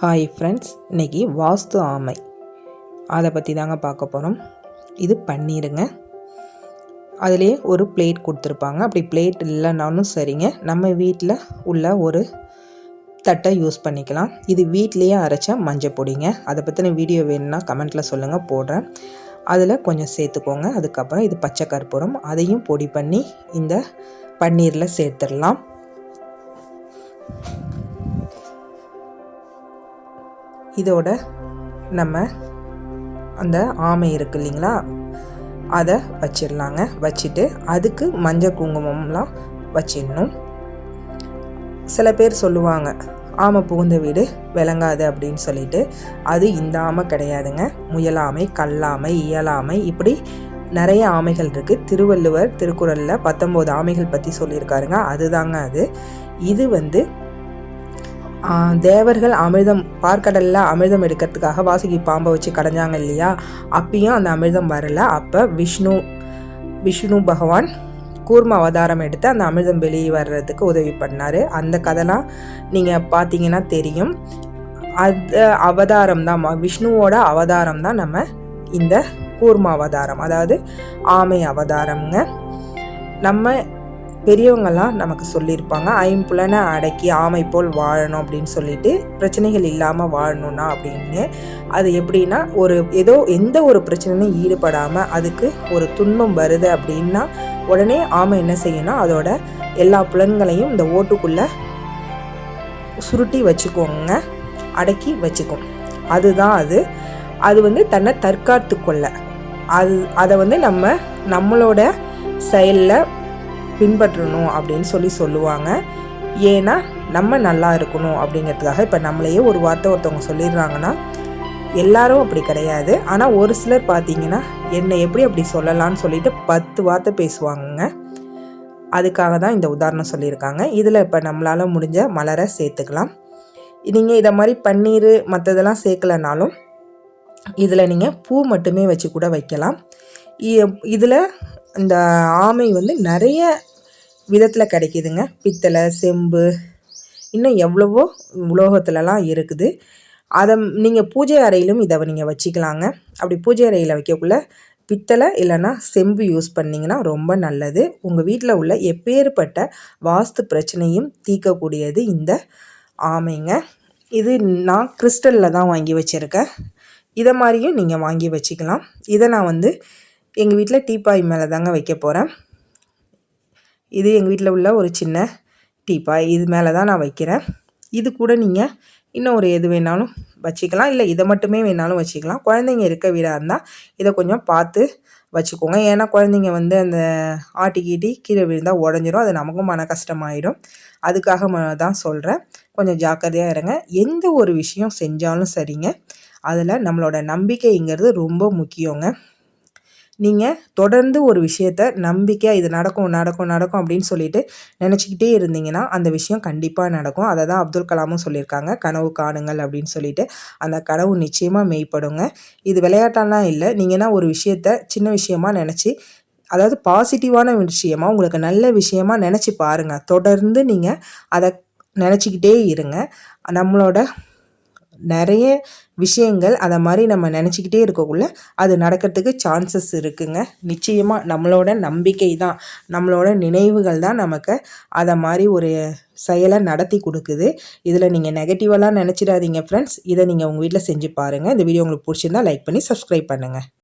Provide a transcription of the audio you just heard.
Hi friends இன்றைக்கி வாஸ்து ஆமை. அதை பற்றி தாங்க பார்க்க போகிறோம் இது பன்னீருங்க. அதுலேயே ஒரு பிளேட் கொடுத்துருப்பாங்க. அப்படி பிளேட் இல்லைனாலும் சரிங்க. நம்ம வீட்டில் உள்ள ஒரு தட்டை யூஸ் பண்ணிக்கலாம். இது வீட்லேயே அரைச்ச மஞ்சள் பொடிங்க. அதை பற்றின வீடியோ வேணும்னா கமெண்ட்டில் சொல்லுங்கள் போடுறேன். அதில் கொஞ்சம் சேர்த்துக்கோங்க. அதுக்கப்புறம் இது பச்சை கற்பூரம். அதையும் பொடி பண்ணி இந்த பன்னீரில் சேர்த்துடலாம். இதோட நம்ம அந்த ஆமை இருக்கு இல்லைங்களா? அதை வச்சிடலாங்க வச்சுட்டு அதுக்கு மஞ்சள் குங்குமம்லாம் வச்சிடணும். சில பேர் சொல்லுவாங்க ஆமை புகுந்த வீடு விளங்காது அப்படின்னு சொல்லிட்டு. அது இந்த ஆமை கிடையாதுங்க. முயலாமை கல்லாமை இயலாமை இப்படி நிறைய ஆமைகள் இருக்குது திருவள்ளுவர் திருக்குறளில் பத்தொம்போது ஆமைகள் பற்றி சொல்லியிருக்காருங்க. அதுதாங்க அது. இது வந்து தேவர்கள் அமிர்தம் பார்க்கடலில் அமிர்தம் எடுக்கிறதுக்காக வாசுகி பாம்பை வச்சு கடைஞ்சாங்க இல்லையா? அப்பயும் அந்த அமிர்தம் வரல. அப்போ விஷ்ணு விஷ்ணு பகவான் கூர்ம அவதாரம் எடுத்து அந்த அமிர்தம் வெளியே வர்றதுக்கு உதவி பண்ணார். அந்த கதைலாம் நீங்கள் பார்த்தீங்கன்னா தெரியும். அது அவதாரம் தான் விஷ்ணுவோட அவதாரம் தான் நம்ம இந்த கூர்ம அவதாரம். அதாவது ஆமை அவதாரம்ங்க. நம்ம பெரியவங்கெல்லாம் நமக்கு சொல்லியிருப்பாங்க ஐம்புலனை அடக்கி ஆமை போல் வாழணும் அப்படின்னு சொல்லிட்டு பிரச்சனைகள் இல்லாமல் வாழணும்னா அப்படின்னு. அது எப்படின்னா ஒரு ஏதோ எந்த ஒரு பிரச்சனையும் ஈடுபடாமல் அதுக்கு ஒரு துன்பம் வருது அப்படின்னா உடனே ஆமை என்ன செய்யணும் அதோட எல்லா புலன்களையும் இந்த ஓட்டுக்குள்ளே சுருட்டி வச்சுக்கோங்க அடக்கி வச்சுக்கும். அதுதான் அது. அது வந்து தன்னை தற்காத்து கொள்ள. அது அதை வந்து நம்ம நம்மளோட செயலில் பின்பற்றணும் அப்படின்னு சொல்லி சொல்லுவாங்க. ஏன்னா நம்ம நல்லா இருக்கணும் அப்படிங்கிறதுக்காக இப்போ நம்மளையே ஒரு வார்த்தை ஒருத்தவங்க சொல்லிடுறாங்கன்னா எல்லாரும் அப்படி கிடையாது. ஆனால் ஒரு சிலர் பார்த்தீங்கன்னா என்னை எப்படி அப்படி சொல்லலான்னு சொல்லிட்டு பத்து வார்த்தை பேசுவாங்கங்க. அதுக்காக தான் இந்த உதாரணம் சொல்லியிருக்காங்க. இதில் இப்போ நம்மளால் முடிஞ்ச மலரை சேர்த்துக்கலாம். நீங்கள் இதை மாதிரி பன்னீர் மற்றதெல்லாம் சேர்க்கலனாலும் இதில் நீங்கள் பூ மட்டுமே வச்சு கூட வைக்கலாம். இதில் இந்த ஆமை வந்து நிறைய விதத்தில் கிடைக்கிதுங்க. பித்தளை செம்பு இன்னும் எவ்வளவோ உலோகத்துலலாம் இருக்குது. அதை நீங்கள் பூஜை அறையிலும் இதை நீங்கள் வச்சுக்கலாங்க. அப்படி பூஜை அறையில் வைக்கக்குள்ள பித்தளை இல்லைன்னா செம்பு யூஸ் பண்ணிங்கன்னா ரொம்ப நல்லது. உங்கள் வீட்டில் உள்ள எப்பேற்பட்ட வாஸ்து பிரச்சனையும் தீர்க்கக்கூடியது இந்த ஆமைங்க. இது நான் கிறிஸ்டலில் தான் வாங்கி வச்சுருக்கேன். இதை மாதிரியும் நீங்கள் வாங்கி வச்சுக்கலாம். இதை நான் வந்து எங்கள் வீட்டில் டீப்பாய் மேலே தாங்க வைக்க போகிறேன் இது எங்கள் வீட்டில் உள்ள ஒரு சின்ன டீப்பாய் இது மேலே தான் நான் வைக்கிறேன். இது கூட நீங்கள் இன்னும் ஒரு எது வேணாலும் வச்சுக்கலாம். இல்லை இதை மட்டுமே வேணாலும் வச்சுக்கலாம். குழந்தைங்க இருக்க வீடாக இருந்தால் இதை கொஞ்சம் பார்த்து வச்சுக்கோங்க. ஏன்னா குழந்தைங்க வந்து அந்த ஆட்டி கீட்டி கீழே விழுந்தால் உடஞ்சிரும். அது நமக்கும் மன கஷ்டமாயிடும். அதுக்காக தான் சொல்கிறேன் கொஞ்சம் ஜாக்கிரதையாக இருங்க. எந்த ஒரு விஷயம் செஞ்சாலும் சரிங்க. அதில் நம்மளோட நம்பிக்கைங்கிறது ரொம்ப முக்கியங்க. நீங்கள் தொடர்ந்து ஒரு விஷயத்த நம்பிக்கையாக இது நடக்கும் நடக்கும் நடக்கும் அப்படின்னு சொல்லிட்டு நினச்சிக்கிட்டே இருந்தீங்கன்னா அந்த விஷயம் கண்டிப்பாக நடக்கும். அதை தான் அப்துல் கலாமும் சொல்லியிருக்காங்க. கனவு காணுங்கள் அப்படின்னு சொல்லிட்டு அந்த கனவு நிச்சயமாக மெய்ப்படுங்க இது விளையாட்டெல்லாம் இல்லை. நீங்கன்னா ஒரு விஷயத்த சின்ன விஷயமா நினச்சி அதாவது பாசிட்டிவான விஷயமா உங்களுக்கு நல்ல விஷயமா நினச்சி பாருங்கள் தொடர்ந்து நீங்கள் அதை நினச்சிக்கிட்டே இருங்க. நம்மளோட நிறைய விஷயங்கள் அதை மாதிரி நம்ம நினச்சிக்கிட்டே இருக்கக்குள்ள அது நடக்கிறதுக்கு சான்சஸ் இருக்குங்க. நிச்சயமாக நம்மளோட நம்பிக்கை தான். நம்மளோட நினைவுகள் தான் நமக்கு அதை மாதிரி ஒரு செயலை நடத்தி கொடுக்குது. இதில் நீங்கள் நெகட்டிவெல்லாம் நினச்சிடாதீங்க ஃப்ரெண்ட்ஸ் இதை நீங்கள் உங்கள் வீட்டில் செஞ்சு பாருங்கள் இந்த வீடியோ உங்களுக்கு பிடிச்சிருந்தா லைக் பண்ணி சப்ஸ்கிரைப் பண்ணுங்கள்